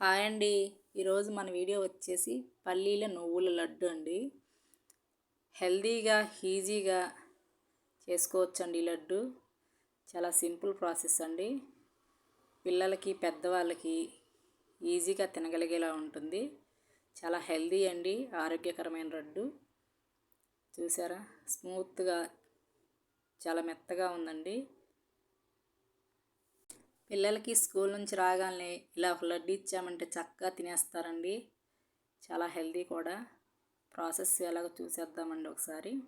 Hi అండి. ఈరోజు మన వీడియో వచ్చేసి పల్లీల నువ్వుల లడ్డు అండి. హెల్దీగా ఈజీగా చేసుకోవచ్చండి ఈ లడ్డు. చాలా సింపుల్ ప్రాసెస్ అండి. పిల్లలకి పెద్దవాళ్ళకి ఈజీగా తినగలిగేలా ఉంటుంది. చాలా హెల్దీ అండి ఆరోగ్యకరమైన లడ్డు. చూసారా? స్మూత్గా చాలా మెత్తగా ఉందండి. పిల్లలకి స్కూల్ నుంచి రాగానే ఇలా లడ్డు ఇచ్చామంటే చక్కగా తినేస్తారండి. చాలా హెల్దీ కూడా. ప్రాసెస్ ఎలాగో చూసేద్దామండి ఒకసారి.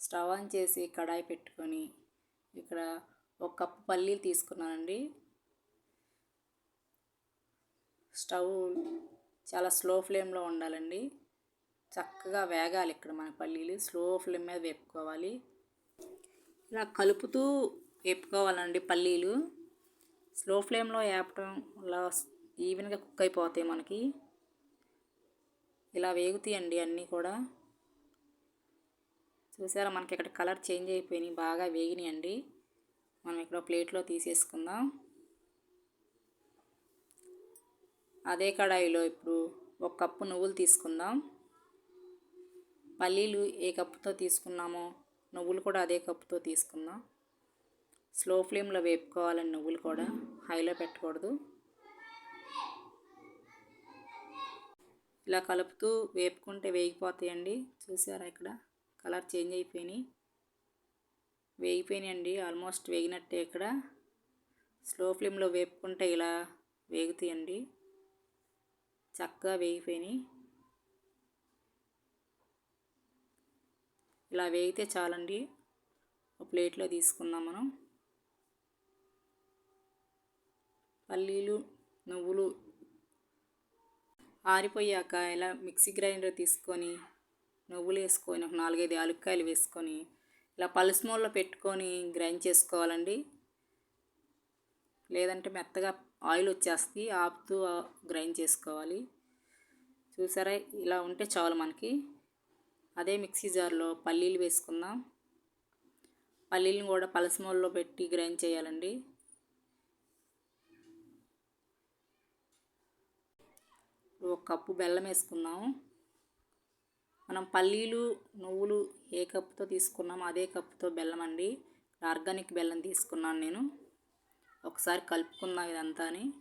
స్టవ్ ఆన్ చేసి కడాయి పెట్టుకొని ఇక్కడ ఒక కప్పు పల్లీలు తీసుకున్నానండి. స్టవ్ చాలా స్లో ఫ్లేమ్లో ఉండాలండి. చక్కగా వేగాలి ఇక్కడ మన పల్లీలు. స్లో ఫ్లేమ్ మీద వేపుకోవాలి. ఇలా కలుపుతూ వేపుకోవాలండి పల్లీలు. స్లో ఫ్లేమ్లో వేపటం వల్ల ఈవెన్గా కుక్ అయిపోతాయి మనకి. ఇలా వేగుతాయండి అన్నీ కూడా. చూసారా మనకి ఇక్కడ కలర్ చేంజ్ అయిపోయినాయి బాగా వేగినాయండి. మనం ఇక్కడ ప్లేట్లో తీసేసుకుందాం. అదే కడాయిలో ఇప్పుడు ఒక కప్పు నువ్వులు తీసుకుందాం. పల్లీలు ఏ కప్పుతో తీసుకున్నామో నువ్వులు కూడా అదే కప్పుతో తీసుకుందాం. స్లో ఫ్లేమ్లో వేపుకోవాలండి నువ్వులు కూడా హైలో పెట్టకూడదు. ఇలా కలుపుతూ వేపుకుంటే వేగిపోతాయండి. చూసారా ఇక్కడ? కలర్ చేంజ్ అయిపోయినాయి. వేగిపోయినాయండి. ఆల్మోస్ట్ వేగినట్టే ఇక్కడ. స్లో ఫ్లేమ్లో వేపుకుంటే ఇలా వేగుతాయండి. చక్కగా వేగిపోయినాయి. ఇలా వేగితే చాలండి. ఒక ప్లేట్లో తీసుకుందాం మనం. పల్లీలు నువ్వులు ఆరిపోయాక ఇలా మిక్సీ గ్రైండర్ తీసుకొని నువ్వులు వేసుకొని ఒక నాలుగైదు యాలుక్కాయలు వేసుకొని ఇలా పలుసుమూలలో పెట్టుకొని గ్రైండ్ చేసుకోవాలండి. లేదంటే మెత్తగా ఆయిల్ వచ్చేస్తుంది ఆపుతూ గ్రైండ్ చేసుకోవాలి. చూసారా? ఇలా ఉంటే చాలు మనకి. అదే మిక్సీ జార్లో పల్లీలు వేసుకుందాం. పల్లీలను కూడా పలసమూలలో పెట్టి గ్రైండ్ చేయాలండి. ఒక కప్పు బెల్లం వేసుకుందాం. మనం పల్లీలు నువ్వులు ఏ కప్పుతో తీసుకున్నామో అదే కప్పుతో బెల్లం అండి. ఆర్గానిక్ బెల్లం తీసుకున్నాను నేను. ఒకసారి కలుపుకుందాం ఇదంతా అని.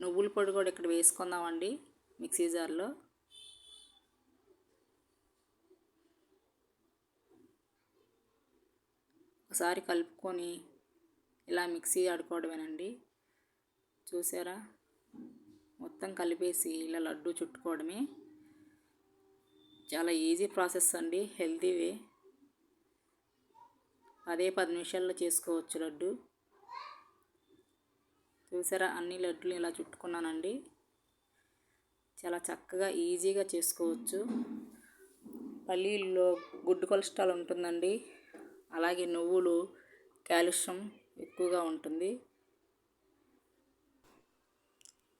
నువ్వుల పొడి కూడా ఇక్కడ వేసుకుందామండి మిక్సీ జార్లో. ఒకసారి కలుపుకొని ఇలా మిక్సీ ఆడుకోవడమేనండి. చూసారా? మొత్తం కలిపేసి ఇలా లడ్డు చుట్టుకోవడమే. చాలా ఈజీ ప్రాసెస్ అండి హెల్తీవే అదే పది నిమిషాల్లో చేసుకోవచ్చు లడ్డు. చూసారా అన్ని లడ్డులు ఇలా చుట్టుకున్నానండి. చాలా చక్కగా ఈజీగా చేసుకోవచ్చు. పల్లీల్లో గుడ్ కొలెస్ట్రాల్ ఉంటుందండి. అలాగే నువ్వులు కాల్షియం ఎక్కువగా ఉంటుంది.